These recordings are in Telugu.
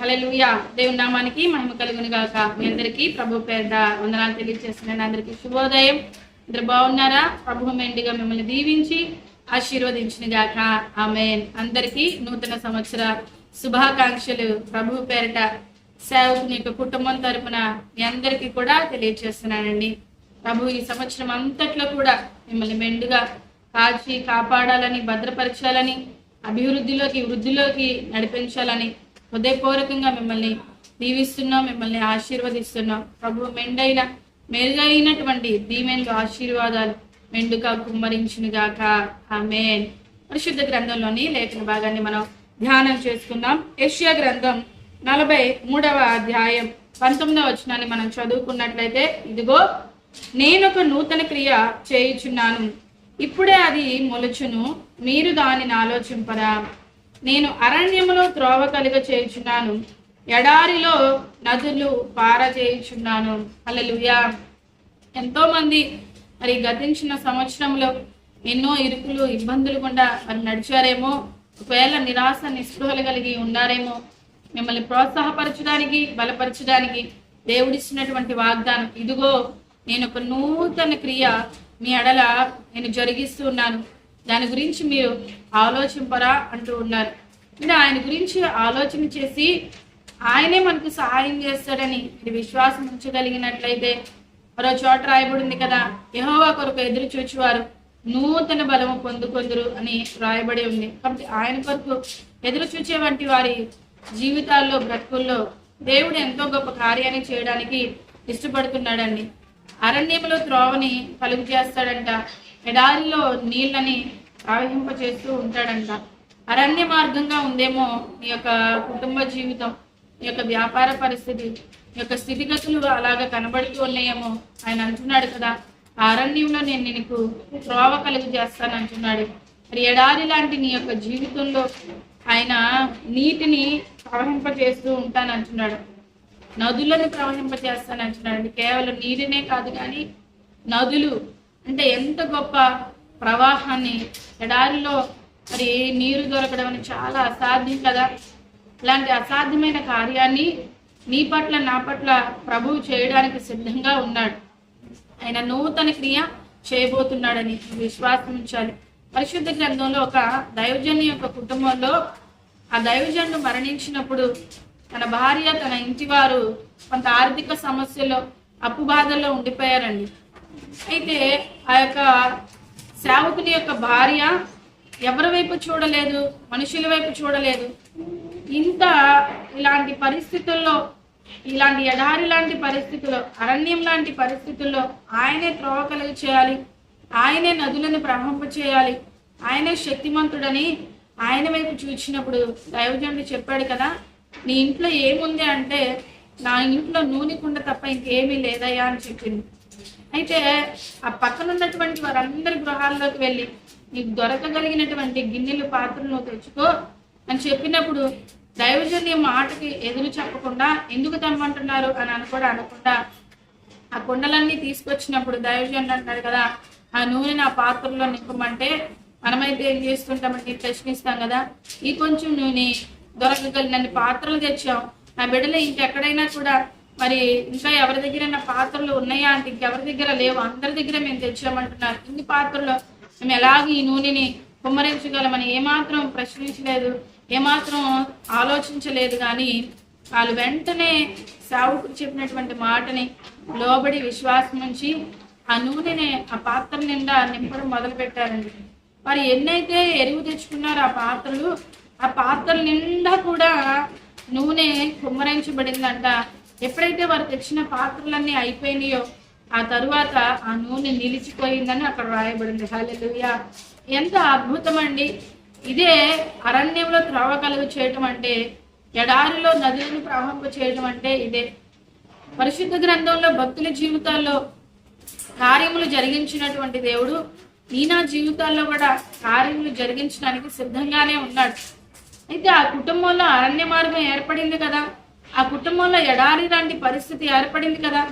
హల్లెలూయా. దేవుని నామానికి మహిమ కలుగును గాక. మీ అందరికీ ప్రభు పేద వందనాలు తెలియజేస్తున్నాను అందరికీ శుభోదయం. అందరు బాగున్నారా? ప్రభు మెండిగా మిమ్మల్ని దీవించి ఆశీర్వదించిన గాక. ఆమెన్ అందరికీ నూతన సంవత్సర శుభాకాంక్షలు ప్రభు పేరిట సేవకుని యొక్క కుటుంబం తరపున మీ అందరికీ కూడా తెలియజేస్తున్నానండి ప్రభు ఈ సంవత్సరం అంతట్లో కూడా మిమ్మల్ని మెండుగా కాచి కాపాడాలని భద్రపరచాలని అభివృద్ధిలోకి వృద్ధిలోకి నడిపించాలని హృదయపూర్వకంగా మిమ్మల్ని దీవిస్తున్నాం మిమ్మల్ని ఆశీర్వదిస్తున్నాం. ప్రభు మెండైన మెరుగైనటువంటి దీవెన్లు ఆశీర్వాదాలు మెండుగా కుమ్మరించును గాక ఆమేన్. పరిశుద్ధ గ్రంథంలోని లేఖన భాగాన్ని మనం ధ్యానం చేసుకుందాం. ఏషియా గ్రంథం నలభై మూడవ అధ్యాయం పంతొమ్మిదవ వచనాన్ని మనం చదువుకున్నట్లయితే ఇదిగో నేను ఒక నూతన క్రియ చేయుచున్నాను. ఇప్పుడే అది మొలుచును. మీరు దానిని ఆలోచింపరా. నేను అరణ్యములో త్రోవ కలుగ చేయుచున్నాను. ఎడారిలో నదులు పార చేయుచున్నాను. హల్లెలూయా. ఎంతో మంది మరి గతించిన సంవత్సరంలో ఎన్నో ఇరుకులు ఇబ్బందులు గుండా మరి నడిచారేమో. ఒకవేళ నిరాశ నిస్పృహలు కలిగి ఉన్నారేమో మిమ్మల్ని ప్రోత్సాహపరచడానికి బలపరచడానికి దేవుడిచ్చినటువంటి వాగ్దానం. ఇదిగో నేను ఒక నూతన క్రియ మీ ఎడల నేను జరిగిస్తూ ఉన్నాను. దాని గురించి మీరు ఆలోచింపరా అంటూ ఉన్నారు. అంటే ఆయన గురించి ఆలోచన చేసి ఆయనే మనకు సహాయం చేస్తాడని మీరు విశ్వాసం ఉంచగలిగినట్లయితే మరో చోట రాయబడింది కదా యహోవా కొరకు ఎదురు చూచేవారు నూతన బలము పొందుకొందురు అని రాయబడి ఉంది. కాబట్టి ఆయన కొరకు ఎదురు చూచే వంటి వారి జీవితాల్లో బ్రతుకుల్లో దేవుడు ఎంతో గొప్ప కార్యాన్ని చేయడానికి ఇష్టపడుతున్నాడండి. అరణ్యంలో త్రోవని కలుగు చేస్తాడంట ఎడారిలో నీళ్ళని ప్రవహింపచేస్తూ ఉంటాడంట. అరణ్య మార్గంగా ఉందేమో నీ యొక్క కుటుంబ జీవితం నీ యొక్క వ్యాపార పరిస్థితి నీ యొక్క స్థితిగతులు అలాగా కనబడుతూ ఉన్నాయేమో ఆయన అంటున్నాడు కదా. ఆ అరణ్యంలో నేను నీకు త్రోవ కలుగు చేస్తాను అంటున్నాడు. మరి ఎడారి లాంటి నీ యొక్క జీవితంలో ఆయన నీటిని ప్రవహింపచేస్తూ ఉంటాను అంటున్నాడు. నదులను ప్రవహింపచేస్తాను అంటున్నాడు. కేవలం నీరునే కాదు కానీ నదులు అంటే ఎంత గొప్ప ప్రవాహాన్ని. ఎడారిలో మరి నీరు దొరకడం అని చాలా అసాధ్యం కదా. ఇలాంటి అసాధ్యమైన కార్యాన్ని నీ పట్ల నా పట్ల ప్రభువు చేయడానికి సిద్ధంగా ఉన్నాడు. ఆయన నూతన క్రియ చేయబోతున్నాడని విశ్వాసం ఉంచాలి. పరిశుద్ధ గ్రంథంలో ఒక దైవజన్య యొక్క కుటుంబంలో ఆ దైవజన్ను మరణించినప్పుడు తన భార్య తన ఇంటి వారు కొంత ఆర్థిక సమస్యలో అప్పు బాధల్లో ఉండిపోయారండి. అయితే ఆ యొక్క సేవకుని యొక్క భార్య ఎవరి వైపు చూడలేదు? మనుషుల వైపు చూడలేదు. ఇంత ఇలాంటి పరిస్థితుల్లో ఇలాంటి ఎడారి లాంటి పరిస్థితుల్లో అరణ్యం లాంటి పరిస్థితుల్లో ఆయనే త్రోవ కలుగు చేయాలి. ఆయనే నదులను ప్రవహింప చేయాలి. ఆయనే శక్తిమంతుడని ఆయన వైపు చూచినప్పుడు దైవజనుడు చెప్పాడు కదా నీ ఇంట్లో ఏముంది అంటే నా ఇంట్లో నూనె కుండ తప్ప ఇంకేమీ లేదయ్యా అని చెప్పింది. అయితే ఆ పక్కన ఉన్నటువంటి వారందరి గృహాల్లోకి వెళ్ళి నీకు దొరకగలిగినటువంటి గిన్నెలు పాత్రలు తెచ్చుకో అని చెప్పినప్పుడు దైవజన్య మాటకి ఎదురు చెప్పకుండా ఎందుకు తనమంటున్నారు అని అనుకోడా అనకుండా ఆ కుండలన్నీ తీసుకొచ్చినప్పుడు దైవజన్ అంటాడు కదా ఆ నూనె నా పాత్రలో నింపమంటే మనమైతే ఏం చేస్తుంటామంటే ప్రశ్నిస్తాం కదా ఈ కొంచెం నూనె దొరకగలిగినన్ని పాత్రలు తెచ్చాం నా బిడ్డలు ఇంకెక్కడైనా కూడా మరి ఇంకా ఎవరి దగ్గర పాత్రలు ఉన్నాయా? అంటే ఇంకెవరి దగ్గర లేవు. అందరి దగ్గర మేము తెచ్చామంటున్నారు ఇన్ని పాత్రలో మేము ఎలాగ ఈ నూనెని కుమ్మరించగలమని ఏమాత్రం ప్రశ్నించలేదు ఏమాత్రం ఆలోచించలేదు. కానీ వాళ్ళు వెంటనే సేవకుడు చెప్పినటువంటి మాటని లోబడి విశ్వాసం ఉంచి ఆ నూనెని ఆ పాత్ర నిండా నింపడం మొదలు పెట్టారండి వారు ఎన్నైతే ఎరువు తెచ్చుకున్నారో ఆ పాత్రలు ఆ పాత్రల నిండా కూడా నూనె కుమ్మరించబడిందంట. ఎప్పుడైతే వారు తెచ్చిన పాత్రలన్నీ అయిపోయినాయో ఆ తరువాత ఆ నూనె నిలిచిపోయిందని అక్కడ రాయబడింది. హాలెలుయా ఎంత అద్భుతం అండి ఇదే అరణ్యంలో త్రవ కలుగు చేయటం అంటే ఎడారిలో నదులను ప్రవహింప చేయటం అంటే ఇదే. పరిశుద్ధ గ్రంథంలో భక్తుల జీవితాల్లో కార్యములు జరిగించినటువంటి దేవుడు నీనా జీవితాల్లో కూడా కార్యములు జరిగించడానికి సిద్ధంగానే ఉన్నాడు. అయితే ఆ కుటుంబంలో అరణ్య మార్గం ఏర్పడింది కదా. ఆ కుటుంబంలో ఎడారి లాంటి పరిస్థితి ఏర్పడింది కదా.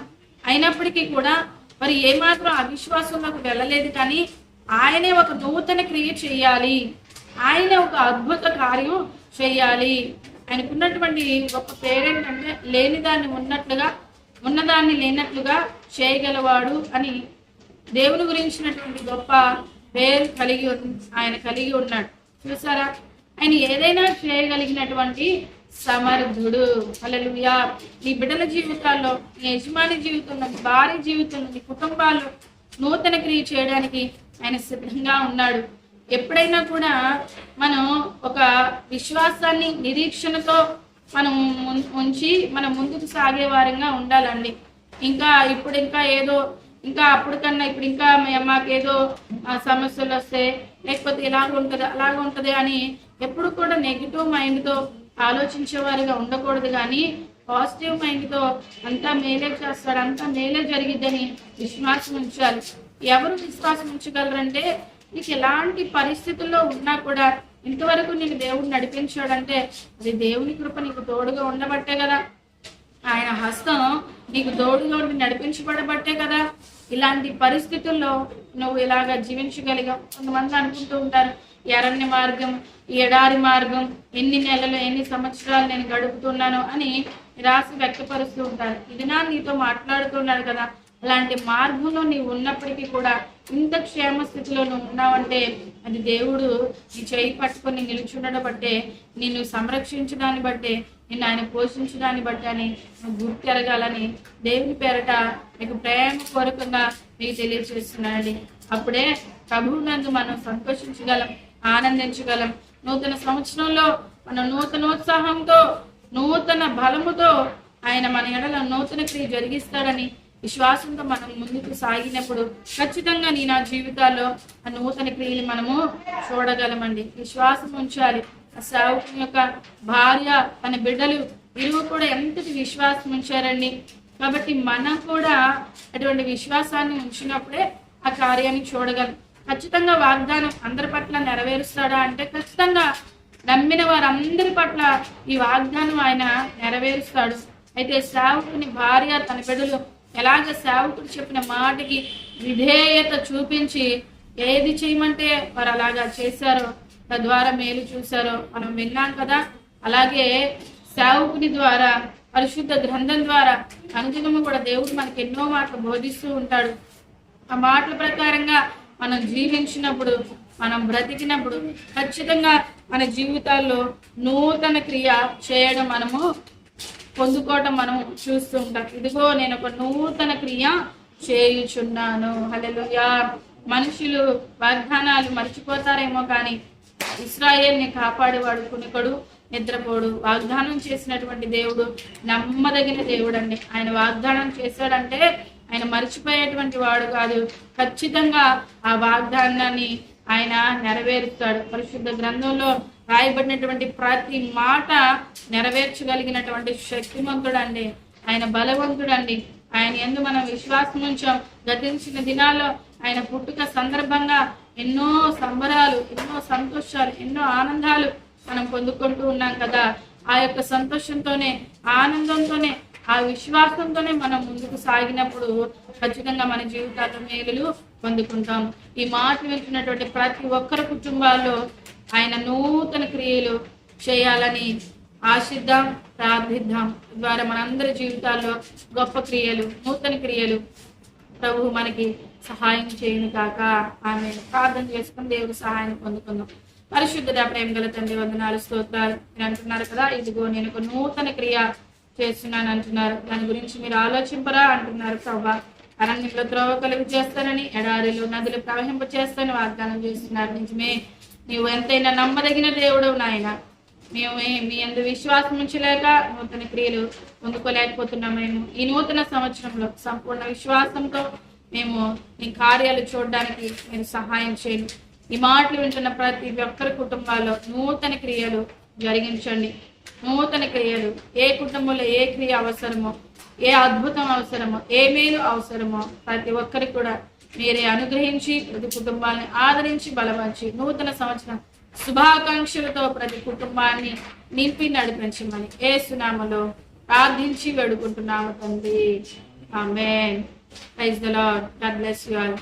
అయినప్పటికీ కూడా మరి ఏమాత్రం అవిశ్వాసంలోకి వెళ్ళలేదు కానీ ఆయనే ఒక నూతన క్రియ చేయాలి. ఆయన ఒక అద్భుత కార్యం చేయాలి ఆయనకున్నటువంటి గొప్ప పేరేంటంటే లేని దాన్ని ఉన్నట్లుగా ఉన్నదాన్ని లేనట్లుగా చేయగలవాడు అని దేవుని గురించినటువంటి గొప్ప పేరు కలిగి ఆయన కలిగి ఉన్నాడు. చూసారా? ఆయన ఏదైనా చేయగలిగినటువంటి సమర్థుడు. హల్లెలూయా. నీ బిడ్డల జీవితాల్లో నీ యజమాని జీవితంలో నీ భార్య జీవితంలో నీ కుటుంబాలు నూతన క్రియ చేయడానికి ఆయన సిద్ధంగా ఉన్నాడు. ఎప్పుడైనా కూడా మనం ఒక విశ్వాసాన్ని నిరీక్షణతో మనం ఉంచి మనం ముందుకు సాగే వారంగా ఉండాలండి. ఇంకా ఇప్పుడు ఇంకా ఏదో ఇంకా అప్పుడు కన్నా ఇప్పుడు ఇంకా మే- మాకేదో సమస్యలు వస్తే లేకపోతే ఇలాగ ఉంటుంది అలాగ ఉంటుంది అని ఎప్పుడు కూడా నెగిటివ్ మైండ్తో ఆలోచించేవారుగా ఉండకూడదు కానీ పాజిటివ్ మైండ్తో అంతా మేలే చేస్తాడు అంతా మేలే జరిగిద్దని విశ్వాసం ఉంచాలి. ఎవరు విశ్వాసం ఉంచగలరంటే నీకు ఎలాంటి పరిస్థితుల్లో ఉన్నా కూడా ఇంతవరకు నేను దేవుడు నడిపించాడంటే అది దేవుని కృప నీకు తోడుగా ఉండబట్టే కదా. ఆయన హస్తం నీకు తోడుగా ఉండి నడిపించబడబట్టే కదా. ఇలాంటి పరిస్థితుల్లో నువ్వు ఇలాగ జీవించగలిగావు. కొంతమంది అనుకుంటూ ఉంటారు ఈ అరణ్య మార్గం ఈ ఎడారి మార్గం ఎన్ని నెలలు ఎన్ని సంవత్సరాలు నేను గడుపుతున్నాను అని రాసి వ్యక్తపరుస్తూ ఉంటారు. ఇది నా నీతో మాట్లాడుతున్నాడు కదా. అలాంటి మార్గంలో నీవు ఉన్నప్పటికీ కూడా ఇంత క్షేమ స్థితిలో నువ్వు ఉన్నావంటే అది దేవుడు నీ చేయి పట్టుకొని నిలుచుండడం బట్టే నిన్ను సంరక్షించడాన్ని బట్టే నిన్ను ఆయన పోషించడాన్ని బట్టి అని నువ్వు గుర్తెరగాలని దేవుని పేరట మీకు ప్రేమ కోరకుండా మీకు తెలియజేస్తున్నానండి అప్పుడే ప్రభువు నందు మనం సంతోషించగలం ఆనందించగలం. నూతన సంవత్సరంలో మనం నూతనోత్సాహంతో నూతన బలముతో ఆయన మన ఎడల నూతన క్రియ జరిగిస్తాడని విశ్వాసంతో మనం ముందుకు సాగినప్పుడు ఖచ్చితంగా నీ నా జీవితాల్లో ఆ నూతన క్రియలు మనము చూడగలమండి. విశ్వాసం ఉంచాలి. ఆ సేవకుని యొక్క భార్య తన బిడ్డలు ఇరువు కూడా ఎంతటి విశ్వాసం ఉంచారండి. కాబట్టి మనం కూడా అటువంటి విశ్వాసాన్ని ఉంచినప్పుడే ఆ కార్యాన్ని చూడగలం. ఖచ్చితంగా వాగ్దానం అందరి పట్ల నెరవేరుస్తాడా అంటే ఖచ్చితంగా నమ్మిన వారందరి పట్ల ఈ వాగ్దానం ఆయన నెరవేరుస్తాడు. అయితే సేవకుని భార్య తన బిడ్డలు ఎలాగ సేవకుడు చెప్పిన మాటకి విధేయత చూపించి ఏది చేయమంటే వారు అలాగా చేశారో తద్వారా మేలు చూశారో మనం విన్నాం కదా. అలాగే సేవకుని ద్వారా పరిశుద్ధ గ్రంథం ద్వారా అనుదినము కూడా దేవుడు మనకి ఎన్నో మాటలు బోధిస్తూ ఉంటాడు. ఆ మాటల ప్రకారంగా మనం జీవించినప్పుడు మనం బ్రతికినప్పుడు ఖచ్చితంగా మన జీవితాల్లో నూతన క్రియ చేయడం మనము పొందుకోవటం మనం చూస్తూ ఉంటాం. ఇదిగో నేను ఒక నూతన క్రియ చేయుచున్నాను. హల్లెలూయా. మనుషులు వాగ్దానాలు మర్చిపోతారేమో కానీ ఇస్రాయేల్ని కాపాడేవాడు కునికడు నిద్రపోడు. వాగ్దానం చేసినటువంటి దేవుడు నమ్మదగిన దేవుడు అండి ఆయన వాగ్దానం చేశాడంటే ఆయన మర్చిపోయేటువంటి వాడు కాదు. ఖచ్చితంగా ఆ వాగ్దానాన్ని ఆయన నెరవేరుస్తాడు. పరిశుద్ధ గ్రంథంలో రాయబడినటువంటి ప్రతి మాట నెరవేర్చగలిగినటువంటి శక్తిమంతుడండి. ఆయన బలవంతుడు అండి ఆయన ఎందు మనం విశ్వాసం ఉంచాం. గతించిన దినాల్లో ఆయన పుట్టుక సందర్భంగా ఎన్నో సంబరాలు ఎన్నో సంతోషాలు ఎన్నో ఆనందాలు మనం పొందుకుంటూ ఉన్నాం కదా. ఆ యొక్క సంతోషంతోనే ఆనందంతోనే ఆ విశ్వాసంతోనే మనం ముందుకు సాగినప్పుడు ఖచ్చితంగా మన జీవితాల్లో మేలులు పొందుకుంటాం. ఈ మాట వింటున్నటువంటి ప్రతి ఒక్కరి కుటుంబాల్లో ఆయన నూతన క్రియలు చేయాలని ఆశిద్దాం ప్రార్థిద్దాం. ద్వారా మనందరి జీవితాల్లో గొప్ప క్రియలు నూతన క్రియలు ప్రభు మనకి సహాయం చేయను కాక ఆమె ప్రార్థన చేసుకుని దేవుడు సహాయం పొందుకుందాం. పరిశుద్ధుడ ప్రేమ గల తండ్రి వందనాలు స్తోత్రాలు. మీరు అంటున్నారు కదా ఇదిగో నేను ఒక నూతన క్రియ చేస్తున్నాను అంటున్నారు. దాని గురించి మీరు ఆలోచింపరా అంటున్నారు ప్రభా. అరణ్యంలో త్రోవ కలుగు చేస్తానని ఎడారిలో నదులు ప్రవహింప చేస్తానని వాగ్దానం చేస్తున్నారు. నిజమే. నీవు ఎంతైనా నమ్మదగిన దేవుడవు నాయన. మేము మీ అందు విశ్వాసం ఉంచలేక నూతన క్రియలు పొందుకోలేకపోతున్నామేమో ఈ నూతన సంవత్సరంలో సంపూర్ణ విశ్వాసంతో మేము నీ కార్యాలు చూడడానికి మీరు సహాయం చేయండి. ఈ మాటలు వింటున్న ప్రతి ఒక్కరి కుటుంబాల్లో నూతన క్రియలు జరిగించండి. నూతన క్రియలు ఏ కుటుంబంలో ఏ క్రియ అవసరమో ఏ అద్భుతం అవసరమో ఏ మేలు అవసరమో ప్రతి ఒక్కరికి కూడా మీరే అనుగ్రహించి ప్రతి కుటుంబాన్ని ఆదరించి బలపరిచి నూతన సంవత్సరం శుభాకాంక్షలతో ప్రతి కుటుంబాన్ని నింపి నడిపించమని ఏ సునామలో ప్రార్థించి వేడుకుంటున్నాము తండ్రి. ఆమె praise the Lord God bless you all.